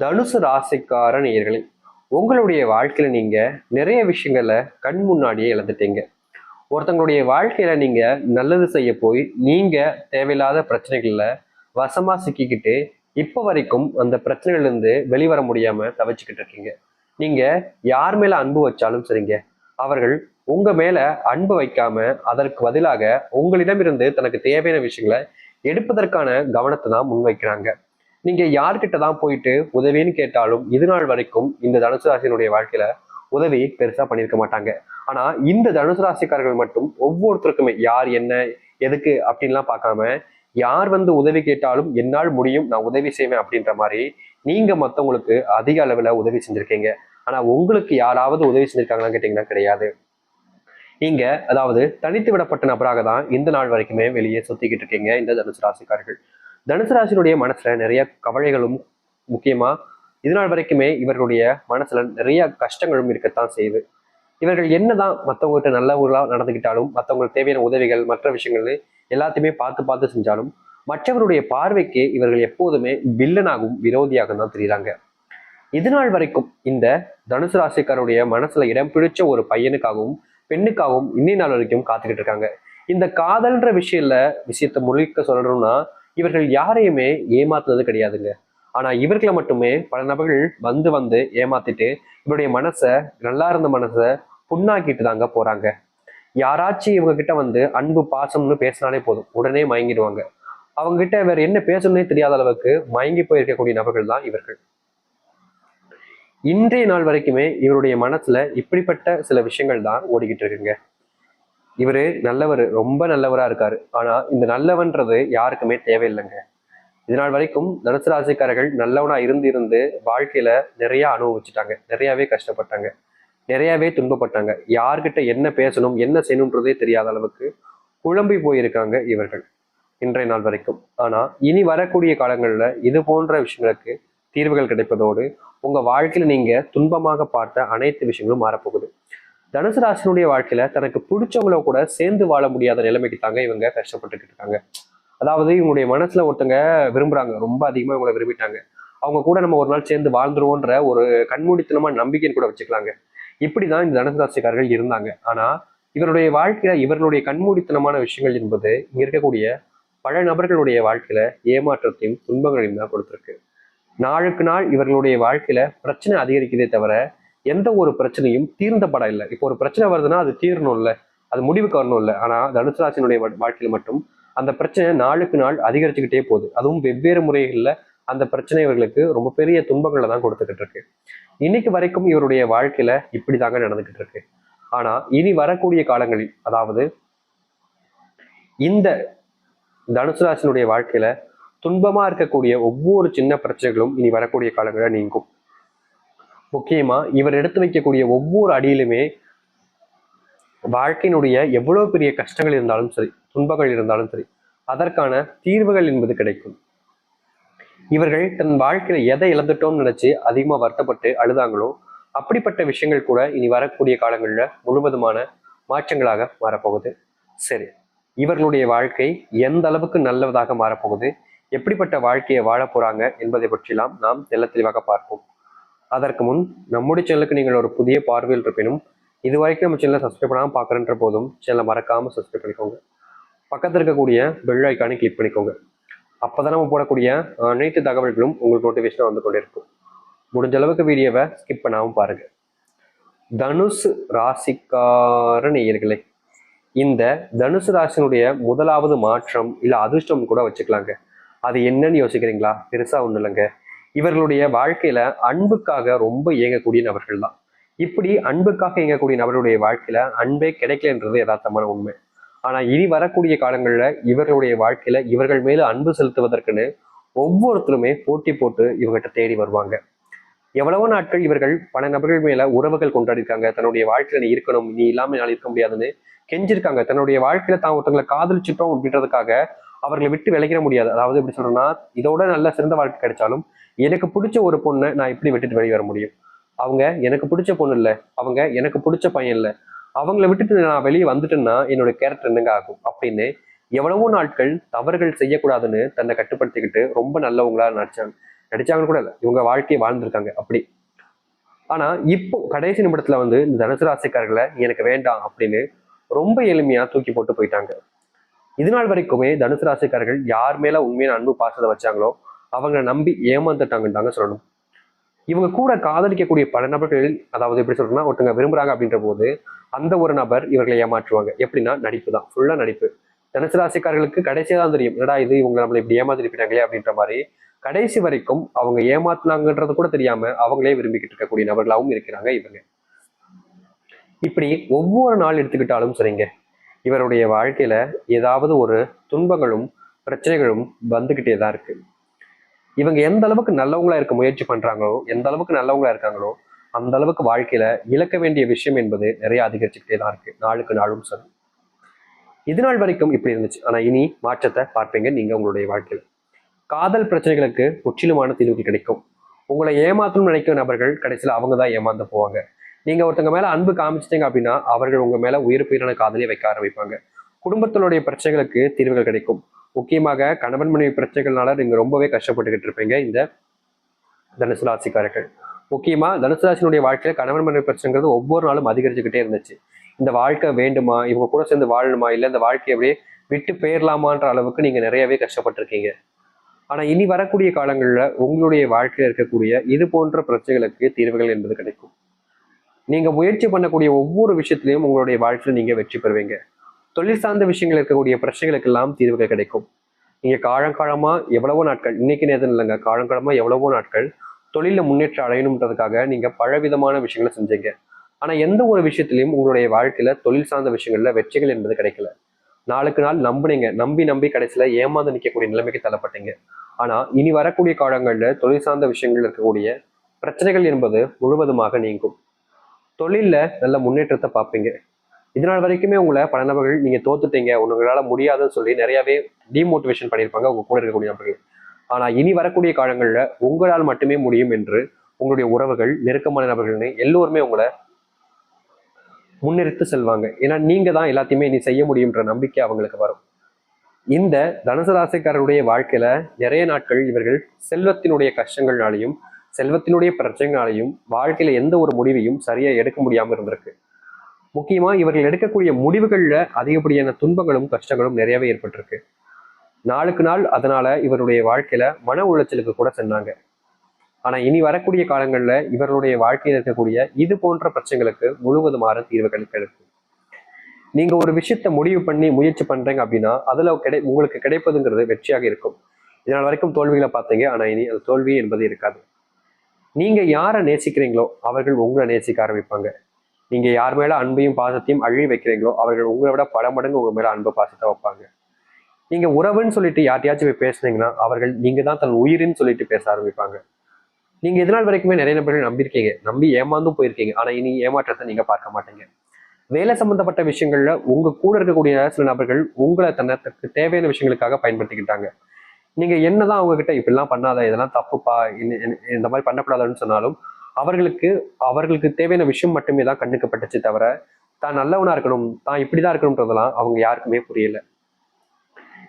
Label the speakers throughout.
Speaker 1: தனுசு ராசிக்கார நேயர்களே உங்களுடைய வாழ்க்கையில நீங்க நிறைய விஷயங்களை கண் முன்னாடியே இழந்துட்டீங்க. ஒருத்தங்களுடைய வாழ்க்கையில நீங்க நல்லது செய்ய போய் நீங்க தேவையில்லாத பிரச்சனைகள்ல வசமா சிக்கிக்கிட்டு இப்ப வரைக்கும் அந்த பிரச்சனைகள்ல இருந்து வெளிவர முடியாம தவிச்சுக்கிட்டு இருக்கீங்க. நீங்க யார் மேல அன்பு வச்சாலும் சரிங்க. அவர்கள் உங்க மேல அன்பு வைக்காம அதற்கு பதிலாக உங்களிடமிருந்து தனக்கு தேவையான விஷயங்களை எடுப்பதற்கான கவனத்தை தான் முன்வைக்கிறாங்க. நீங்க யார்கிட்ட தான் போயிட்டு உதவின்னு கேட்டாலும் இது நாள் வரைக்கும் இந்த தனுசு ராசியினுடைய வாழ்க்கையில உதவி பெருசா பண்ணியிருக்க மாட்டாங்க. ஆனா இந்த தனுசு ராசிக்காரர்கள் மட்டும் ஒவ்வொருத்தருக்குமே யார் என்ன எதுக்கு அப்படின்லாம் பார்க்காம யார் வந்து உதவி கேட்டாலும் என்னால் முடியும் நான் உதவி செய்வேன் அப்படின்ற மாதிரி நீங்க மத்தவங்களுக்கு அதிக அளவுல உதவி செஞ்சிருக்கீங்க. ஆனா உங்களுக்கு யாராவது உதவி செஞ்சிருக்காங்களான்னு கேட்டீங்கன்னா கிடையாது. நீங்க அதாவது தனித்து விடப்பட்ட நபராக தான் இந்த நாள் வரைக்குமே வெளியே சுத்திக்கிட்டு இருக்கீங்க இந்த தனுசு ராசிக்காரர்கள். தனுசு ராசியினுடைய மனசுல நிறைய கவலைகளும் முக்கியமா இதுநாள் வரைக்குமே இவர்களுடைய மனசுல நிறைய கஷ்டங்களும் இருக்கத்தான் செய்யுது. இவர்கள் என்னதான் மற்றவங்ககிட்ட நல்ல ஊர்களா நடந்துக்கிட்டாலும் மற்றவங்களுக்கு தேவையான உதவிகள் மற்ற விஷயங்கள் எல்லாத்தையுமே பார்த்து பார்த்து செஞ்சாலும் மற்றவருடைய பார்வைக்கு இவர்கள் எப்போதுமே வில்லனாகவும் விரோதியாகவும் தான் தெரியுறாங்க. இது நாள் வரைக்கும் இந்த தனுசு ராசிக்காரருடைய மனசுல இடம் பிடிச்ச ஒரு பையனுக்காகவும் பெண்ணுக்காகவும் இன்னை நாள் வரைக்கும் காத்துக்கிட்டு இருக்காங்க. இந்த காதல்ன்ற விஷயம்ல விஷயத்த முழுக்க சொல்லணும்னா இவர்கள் யாரையுமே ஏமாத்துனது கிடையாதுங்க. ஆனா இவர்களை மட்டுமே பல நபர்கள் வந்து வந்து ஏமாத்திட்டு இவருடைய மனசை நல்லா இருந்த மனசை புண்ணாக்கிட்டு தாங்க போறாங்க. யாராச்சும் இவங்க கிட்ட வந்து அன்பு பாசம்னு பேசினாலே போதும். உடனே மயங்கிடுவாங்க. அவங்க கிட்ட வேற என்ன பேசணும்னே தெரியாத அளவுக்கு மயங்கி போயிருக்கக்கூடிய நபர்கள் தான் இவர்கள். இன்றைய நாள் வரைக்குமே இவருடைய மனசுல இப்படிப்பட்ட சில விஷயங்கள் தான் ஓடிக்கிட்டு இருக்குங்க. இவர் நல்லவர் ரொம்ப நல்லவரா இருக்காரு. ஆனால் இந்த நல்லவன்றது யாருக்குமே தேவையில்லைங்க. இதனால் வரைக்கும் தனுசு ராசிக்காரர்கள் நல்லவனா இருந்து இருந்து வாழ்க்கையில நிறைய அனுபவிச்சுட்டாங்க. நிறையவே கஷ்டப்பட்டாங்க. நிறையவே துன்பப்பட்டாங்க. யார்கிட்ட என்ன பேசணும் என்ன செய்யணுன்றதே தெரியாத அளவுக்கு குழம்பி போயிருக்காங்க இவர்கள் இன்றைய நாள் வரைக்கும். ஆனா இனி வரக்கூடிய காலங்கள்ல இது போன்ற விஷயங்களுக்கு தீர்வுகள் கிடைப்பதோடு உங்க வாழ்க்கையில நீங்க துன்பமாக பார்த்த அனைத்து விஷயங்களும் மாறப்போகுது. தனுசு ராசினுடைய வாழ்க்கையில தனக்கு பிடிச்சவங்கள கூட சேர்ந்து வாழ முடியாத நிலைமைக்கு தாங்க இவங்க கஷ்டப்பட்டுக்கிட்டு இருக்காங்க. அதாவது இவங்களுடைய மனசுல ஒருத்தங்க விரும்புறாங்க. ரொம்ப அதிகமா இவங்களை விரும்பிட்டாங்க. அவங்க கூட நம்ம ஒரு நாள் சேர்ந்து வாழ்ந்துருவோன்ற ஒரு கண்மூடித்தனமா நம்பிக்கைன்னு கூட வச்சுக்கலாங்க. இப்படிதான் இந்த தனுசு ராசிக்காரர்கள் இருந்தாங்க. ஆனா இவருடைய வாழ்க்கையில இவர்களுடைய கண்மூடித்தனமான விஷயங்கள் என்பது இங்க இருக்கக்கூடிய பல நபர்களுடைய வாழ்க்கையில ஏமாற்றத்தையும் துன்பங்களையும் தான் கொடுத்துருக்கு. நாளுக்கு நாள் இவர்களுடைய வாழ்க்கையில பிரச்சனை அதிகரிக்குதே தவிர எந்த ஒரு பிரச்சனையும் தீர்ந்த படம் இல்லை இப்போ ஒரு பிரச்சனை வருதுன்னா அது தீரணும் இல்லை அது முடிவுக்கு வரணும் இல்லை ஆனா தனுசு ராசினுடைய மட்டும் அந்த பிரச்சனை நாளுக்கு நாள் அதிகரிச்சுக்கிட்டே போகுது. அதுவும் வெவ்வேறு முறைகளில் அந்த பிரச்சனை இவர்களுக்கு ரொம்ப பெரிய துன்பங்களை தான் கொடுத்துக்கிட்டு இருக்கு. இன்னைக்கு வரைக்கும் இவருடைய வாழ்க்கையில இப்படிதாங்க நடந்துகிட்டு இருக்கு. ஆனா இனி வரக்கூடிய காலங்களில் அதாவது இந்த தனுசு ராசினுடைய வாழ்க்கையில துன்பமா இருக்கக்கூடிய ஒவ்வொரு சின்ன பிரச்சனைகளும் இனி வரக்கூடிய காலங்களில் நீங்கும். முக்கியமா இவர் எடுத்து வைக்கக்கூடிய ஒவ்வொரு அடியிலுமே வாழ்க்கையினுடைய எவ்வளவு பெரிய கஷ்டங்கள் இருந்தாலும் சரி துன்பங்கள் இருந்தாலும் சரி அதற்கான தீர்வுகள் என்பது கிடைக்கும். இவர்கள் தன் வாழ்க்கையில எதை இழந்துட்டோம்னு நினைச்சு அதிகமா வருத்தப்பட்டு அழுதாங்களோ அப்படிப்பட்ட விஷயங்கள் கூட இனி வரக்கூடிய காலங்களில் முழுவதுமான மாற்றங்களாக மாறப்போகுது. சரி இவர்களுடைய வாழ்க்கை எந்த அளவுக்கு நல்லதாக மாறப்போகுது எப்படிப்பட்ட வாழ்க்கையை வாழப் போறாங்க என்பதை பற்றிலாம் நாம் தெல்ல தெளிவாக பார்ப்போம். அதற்கு முன் நம்முடைய சேனலுக்கு நீங்கள் ஒரு புதிய பார்வையில் இருப்பினும் இது வரைக்கும் நம்ம சேனலை சப்ஸ்கிரைப் பண்ணாமல் பார்க்குறன்ற போதும் சேனலை மறக்காமல் சப்ஸ்கிரைப் பண்ணிக்கோங்க. பக்கத்தில் இருக்கக்கூடிய பெல் ஐக்கானை கிளிக் பண்ணிக்கோங்க. அப்பதான் நம்ம போடக்கூடிய அனைத்து தகவல்களும் உங்களுக்கு நோட்டிஃபிகேஷனாக வந்து கொண்டே இருக்கும் முடிஞ்ச அளவுக்கு வீடியோவை ஸ்கிப் பண்ணாமல் பாருங்கள் தனுசு ராசிக்கார நேயர்களே இந்த தனுசு ராசினுடைய முதலாவது மாற்றம் இல்லை அதிர்ஷ்டம் கூட வச்சுக்கலாங்க. அது என்னன்னு யோசிக்கிறீங்களா? பெருசாக ஒன்றும் இல்லைங்க. இவர்களுடைய வாழ்க்கையில அன்புக்காக ரொம்ப இயங்கக்கூடிய நபர்கள் தான் இப்படி அன்புக்காக இயங்கக்கூடிய நபர்களுடைய வாழ்க்கையில அன்பே கிடைக்கலன்றது யதார்த்தமான உண்மை. ஆனா இனி வரக்கூடிய காலங்கள்ல இவர்களுடைய வாழ்க்கையில இவர்கள் மேல அன்பு செலுத்துவதற்குன்னு ஒவ்வொருத்தருமே போட்டி போட்டு இவங்ககிட்ட தேடி வருவாங்க. எவ்வளவோ நாட்கள் இவர்கள் பல நபர்கள் மேல உறவுகள் கொண்டாடிருக்காங்க. தன்னுடைய வாழ்க்கையில நீ இருக்கணும் நீ இல்லாம என்னால் இருக்க முடியாதுன்னு கெஞ்சிருக்காங்க. தன்னுடைய வாழ்க்கையில தான் ஒருத்தங்களை காதலிச்சிட்டோம் அப்படின்றதுக்காக அவர்களை விட்டு விளைக்கிற முடியாது. அதாவது எப்படி சொல்றேன்னா இதோட நல்ல சிறந்த வாழ்க்கை கிடைச்சாலும் எனக்கு பிடிச்ச ஒரு பொண்ணை நான் எப்படி விட்டுட்டு வெளியே வர முடியும்? அவங்க எனக்கு பிடிச்ச பொண்ணு இல்லை. அவங்க எனக்கு பிடிச்ச பையன் இல்லை. அவங்கள விட்டுட்டு நான் வெளியே வந்துட்டேன்னா என்னோட கேரக்டர் என்னங்க ஆகும்? அப்படின்னு எவ்வளவோ நாட்கள் தவறுகள் செய்யக்கூடாதுன்னு தன்னை கட்டுப்படுத்திக்கிட்டு ரொம்ப நல்லவங்களா நடிச்சாங்க நடிச்சாங்கன்னு கூட இல்லை. இவங்க வாழ்க்கையை வாழ்ந்திருக்காங்க அப்படி. ஆனா இப்போ கடைசி நிமிடத்துல வந்து இந்த தனுசு ராசிக்காரர்களை எனக்கு வேண்டாம் அப்படின்னு ரொம்ப எளிமையா தூக்கி போட்டு போயிட்டாங்க. இது நாள் வரைக்குமே தனுசு ராசிக்காரர்கள் யார் மேல உண்மையான அன்பு பாசத்தை வச்சாங்களோ அவங்களை நம்பி ஏமாந்துட்டாங்கன்னு தாங்க சொல்லணும். இவங்க கூட காதலிக்கக்கூடிய பல நபர்கள் அதாவது எப்படி சொல்றேன்னா ஒருத்தங்க விரும்புறாங்க அப்படின்ற போது அந்த ஒரு நபர் இவர்களை ஏமாற்றுவாங்க. எப்படின்னா நடிப்பு தான். ஃபுல்லா நடிப்பு. தனுசு ராசிக்காரர்களுக்கு கடைசியாக தான் தெரியும். என்னடா இது இவங்க நம்மளை இப்படி ஏமாத்திருப்பாங்களே அப்படின்ற மாதிரி. கடைசி வரைக்கும் அவங்க ஏமாத்துனாங்கன்றது கூட தெரியாம அவங்களே விரும்பிக்கிட்டு இருக்கக்கூடிய நபர்களாகவும் இருக்கிறாங்க இவங்க. இப்படி ஒவ்வொரு நாள் எடுத்துக்கிட்டாலும் சரிங்க. இவருடைய வாழ்க்கையில ஏதாவது ஒரு துன்பங்களும் பிரச்சனைகளும் வந்துக்கிட்டே தான் இருக்கு. இவங்க எந்த அளவுக்கு நல்லவங்களா இருக்க முயற்சி பண்றாங்களோ எந்த அளவுக்கு நல்லவங்களா இருக்காங்களோ அந்த அளவுக்கு வாழ்க்கையில இழக்க வேண்டிய விஷயம் என்பது நிறைய அதிகரிச்சுக்கிட்டே தான் இருக்கு. நாளுக்கு நாளும் சரி. இது நாள் வரைக்கும் இப்படி இருந்துச்சு. ஆனா இனி மாற்றத்தை பார்ப்பீங்க நீங்க உங்களுடைய வாழ்க்கையில். காதல் பிரச்சனைகளுக்கு முற்றிலுமான தீர்வு கிடைக்கும். உங்களை ஏமாற்றணும்னு நினைக்கிற நபர்கள் கடைசியில் அவங்க தான் ஏமாந்து போவாங்க. நீங்கள் ஒருத்தங்க மேலே அன்பு காமிச்சிட்டீங்க அப்படின்னா அவர்கள் உங்கள் மேலே உயிர் உயிரான காதலியை வைக்க ஆரம்பிப்பாங்க. குடும்பத்தினுடைய பிரச்சனைகளுக்கு தீர்வுகள் கிடைக்கும். முக்கியமாக கணவன் மனைவி பிரச்சனைகள்னால நீங்கள் ரொம்பவே கஷ்டப்பட்டுக்கிட்டு இருப்பீங்க இந்த தனுசு ராசிக்காரர்கள். முக்கியமாக தனுசு ராசினுடைய வாழ்க்கையில் கணவன் மனைவி பிரச்சனைங்கிறது ஒவ்வொரு நாளும் அதிகரிச்சுக்கிட்டே இருந்துச்சு. இந்த வாழ்க்கை வேண்டுமா? இவங்க கூட சேர்ந்து வாழணுமா? இல்லை இந்த வாழ்க்கையை அப்படியே விட்டு போயிடலாமான்ற அளவுக்கு நீங்கள் நிறையவே கஷ்டப்பட்டிருக்கீங்க. ஆனால் இனி வரக்கூடிய காலங்களில் உங்களுடைய வாழ்க்கையில் இருக்கக்கூடிய இது போன்ற பிரச்சனைகளுக்கு தீர்வுகள் என்பது கிடைக்கும். நீங்க முயற்சி பண்ணக்கூடிய ஒவ்வொரு விஷயத்திலையும் உங்களுடைய வாழ்க்கையில நீங்க வெற்றி பெறுவீங்க. தொழில் சார்ந்த விஷயங்கள் இருக்கக்கூடிய பிரச்சனைகளுக்கெல்லாம் தீர்வுகள் கிடைக்கும். நீங்க காலங்காலமா எவ்வளவோ நாட்கள் இன்னைக்கு நேரம் இல்லைங்க காலங்காலமா எவ்வளவோ நாட்கள் தொழில முன்னேற்றம் அடையணுன்றதுக்காக நீங்க பலவிதமான விஷயங்களை செஞ்சீங்க. ஆனா எந்த ஒரு விஷயத்திலையும் உங்களுடைய வாழ்க்கையில தொழில் சார்ந்த விஷயங்கள்ல வெற்றிகள் என்பது கிடைக்கல. நாளுக்கு நாள் நம்புனீங்க நம்பி நம்பி கடைசியில ஏமாந்து நிற்கக்கூடிய நிலைமைக்கு தள்ளப்பட்டீங்க. ஆனா இனி வரக்கூடிய காலங்கள்ல தொழில் சார்ந்த விஷயங்கள் இருக்கக்கூடிய பிரச்சனைகள் என்பது முழுவதுமாக நீங்கும். தொழிலில் நல்ல முன்னேற்றத்தை பார்ப்பீங்க. இதனால் வரைக்குமே உங்களை பல நபர்கள் நீங்க தோத்துட்டீங்க. உங்களால முடியாதுன்னு சொல்லி நிறையாவே டிமோட்டிவேஷன் பண்ணியிருப்பாங்க உங்க கூட இருக்கக்கூடிய நபர்கள். ஆனால் இனி வரக்கூடிய காலங்களில் உங்களால் மட்டுமே முடியும் என்று உங்களுடைய உறவுகள் நெருக்கமான நபர்கள்னு எல்லோருமே உங்களை முன்னிறுத்து செல்வாங்க. ஏன்னா நீங்க தான் எல்லாத்தையுமே நீ செய்ய முடியுன்ற நம்பிக்கை அவங்களுக்கு வரும். இந்த தனுசு ராசிக்காரருடைய வாழ்க்கையில நிறைய நாட்கள் இவர்கள் செல்வத்தினுடைய கஷ்டங்கள்னாலையும் செல்வத்தினுடைய பிரச்சனைகளாலையும் வாழ்க்கையில எந்த ஒரு முடிவையும் சரியா எடுக்க முடியாம இருந்திருக்கு. முக்கியமா இவர்கள் எடுக்கக்கூடிய முடிவுகள்ல அதிகப்படியான துன்பங்களும் கஷ்டங்களும் நிறையவே ஏற்பட்டிருக்கு. நாளுக்கு நாள் அதனால இவருடைய வாழ்க்கையில மன உளைச்சலுக்கு கூட சென்னாங்க ஆனா இனி வரக்கூடிய காலங்கள்ல இவர்களுடைய வாழ்க்கையில் இருக்கக்கூடிய இது போன்ற பிரச்சனைகளுக்கு முழுவதுமான தீர்வுகள் கிடைக்கும். நீங்க ஒரு விஷயத்த முடிவு பண்ணி முயற்சி பண்றீங்க அப்படின்னா அதுல கிடை உங்களுக்கு கிடைப்பதுங்கிறது வெற்றியாக இருக்கும். இதனால் வரைக்கும் தோல்விகளை பார்த்தீங்க ஆனா இனி அது தோல்வி என்பது இருக்காது. நீங்க யாரை நேசிக்கிறீங்களோ அவர்கள் உங்களை நேசிக்க ஆரம்பிப்பாங்க. நீங்க யார் மேல அன்பையும் பாசத்தையும் அழி வைக்கிறீங்களோ அவர்கள் உங்களை விட பல மடங்கு உங்க மேல அன்பு பாசத்தை வைப்பாங்க. நீங்க உறவுன்னு சொல்லிட்டு யார்ட்டையாச்சும் போய் பேசுனீங்கன்னா அவர்கள் நீங்கள் தான் தன் உயிரின்னு சொல்லிட்டு பேச ஆரம்பிப்பாங்க. நீங்க இதனால் வரைக்குமே நிறைய நபர்கள் நம்பியிருக்கீங்க. நம்பி ஏமாந்தும் போயிருக்கீங்க. ஆனா இனி ஏமாற்றத்தை நீங்க பார்க்க மாட்டீங்க. வேலை சம்பந்தப்பட்ட விஷயங்கள்ல உங்க கூட இருக்கக்கூடிய சில நபர்கள் உங்களை தன்னத்துக்கு தேவையான விஷயங்களுக்காக பயன்படுத்திக்கிட்டாங்க. நீங்க என்னதான் அவங்க கிட்ட இப்படிலாம் பண்ணாத இதெல்லாம் தப்புப்பா இந்த- இந்த மாதிரி பண்ணக்கூடாதுன்னு சொன்னாலும் அவர்களுக்கு அவர்களுக்கு தேவையான விஷயம் மட்டுமே தான் கண்டுக்கப்பட்டுச்சு தவிர தான் நல்லவனா இருக்கணும் தான் இப்படிதான் இருக்கணும்ன்றதெல்லாம் அவங்க யாருக்குமே புரியல.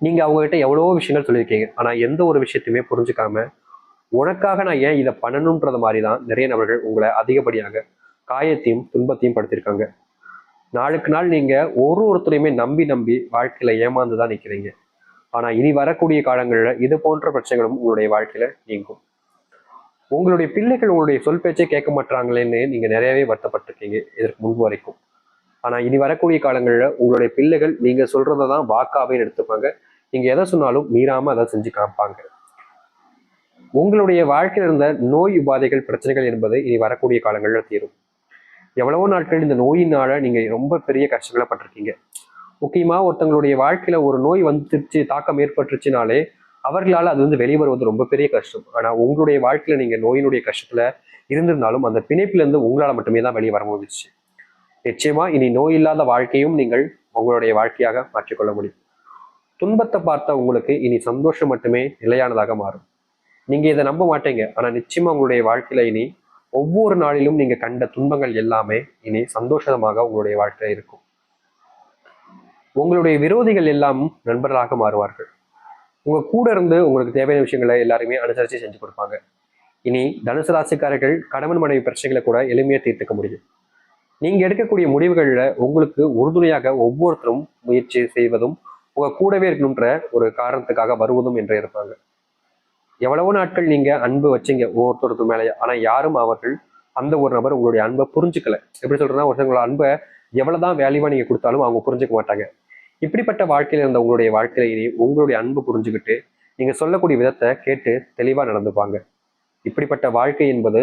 Speaker 1: நீங்க அவங்க கிட்ட எவ்வளவோ விஷயங்கள் சொல்லியிருக்கீங்க. ஆனா எந்த ஒரு விஷயத்தையுமே புரிஞ்சுக்காம உனக்காக நான் ஏன் இதை பண்ணணும்ன்றது மாதிரி தான் நிறைய நபர்கள் உங்களை அதிகப்படியாக காயத்தையும் துன்பத்தையும் படுத்திருக்காங்க. நாளுக்கு நாள் நீங்க ஒரு ஒருத்தரையுமே நம்பி நம்பி வாழ்க்கையில ஏமாந்து தான் நிற்கிறீங்க ஆனால் இனி வரக்கூடிய காலங்களில் இது போன்ற பிரச்சனைகளும் உங்களுடைய வாழ்க்கையில் நீங்கும். உங்களுடைய பிள்ளைகள் உங்களுடைய சொல் பேச்சை கேட்க மாட்டாங்களேன்னு நீங்க நிறையவே வருத்தப்பட்டிருக்கீங்க இதற்கு முன்பு வரைக்கும். ஆனால் இனி வரக்கூடிய காலங்களில் உங்களுடைய பிள்ளைகள் நீங்கள் சொல்றதை தான் வாக்காவே எடுத்துப்பாங்க. நீங்கள் எதை சொன்னாலும் மீறாமல் அதை செஞ்சு காமிப்பாங்க. உங்களுடைய வாழ்க்கையில் இருந்த நோய் உபாதைகள் பிரச்சனைகள் என்பது இனி வரக்கூடிய காலங்களில் தீரும். எவ்வளவோ நாட்கள் இந்த நோயினால நீங்கள் ரொம்ப பெரிய கஷ்டங்களை பட்டிருக்கீங்க. முக்கியமாக ஒருத்தங்களுடைய வாழ்க்கையில் ஒரு நோய் வந்துருச்சு தாக்கம் ஏற்பட்டுருச்சுனாலே அவர்களால் அது வந்து வெளிவருவது ரொம்ப பெரிய கஷ்டம். ஆனால் உங்களுடைய வாழ்க்கையில் நீங்கள் நோயினுடைய கஷ்டத்தில் இருந்திருந்தாலும் அந்த பிணைப்பிலேருந்து உங்களால் மட்டுமே தான் வெளியே வர முடிஞ்சிச்சு. நிச்சயமாக இனி நோய் இல்லாத வாழ்க்கையும் நீங்கள் உங்களுடைய வாழ்க்கையாக மாற்றிக்கொள்ள முடியும். துன்பத்தை பார்த்த உங்களுக்கு இனி சந்தோஷம் மட்டுமே நிலையானதாக மாறும். நீங்கள் இதை நம்ப மாட்டீங்க. ஆனால் நிச்சயமாக உங்களுடைய வாழ்க்கையில் இனி ஒவ்வொரு நாளிலும் நீங்கள் கண்ட துன்பங்கள் எல்லாமே இனி சந்தோஷமாக உங்களுடைய வாழ்க்கையில் இருக்கும். உங்களுடைய விரோதிகள் எல்லாம் நண்பர்களாக மாறுவார்கள். உங்க கூட இருந்து உங்களுக்கு தேவையான விஷயங்களை எல்லாருமே அனுசரித்து செஞ்சு கொடுப்பாங்க. இனி தனுசு ராசிக்காரர்கள் கணவன் மனைவி பிரச்சனைகளை கூட எளிமையாக தீர்த்துக்க முடியும். நீங்க எடுக்கக்கூடிய முடிவுகளில் உங்களுக்கு உறுதுணையாக ஒவ்வொருத்தரும் முயற்சி செய்வதும் உங்க கூடவே இருக்கணுன்ற ஒரு காரணத்துக்காக வருவதும் என்று இருப்பாங்க. எவ்வளவோ நாட்கள் நீங்க அன்பு வச்சீங்க ஒவ்வொருத்தருக்கு மேலே ஆனா யாரும் அவர்கள் அந்த ஒரு நபர் உங்களுடைய அன்பை புரிஞ்சுக்கல. எப்படி சொல்றேன்னா ஒருத்தவங்களோட அன்பை எவ்வளவுதான் வேல்யூவா நீங்க கொடுத்தாலும் அவங்க புரிஞ்சுக்க மாட்டாங்க. இப்படிப்பட்ட வாழ்க்கையில் இருந்த உங்களுடைய வாழ்க்கையில இனி உங்களுடைய அன்பு புரிஞ்சுக்கிட்டு நீங்கள் சொல்லக்கூடிய விதத்தை கேட்டு தெளிவாக நடந்துப்பாங்க. இப்படிப்பட்ட வாழ்க்கை என்பது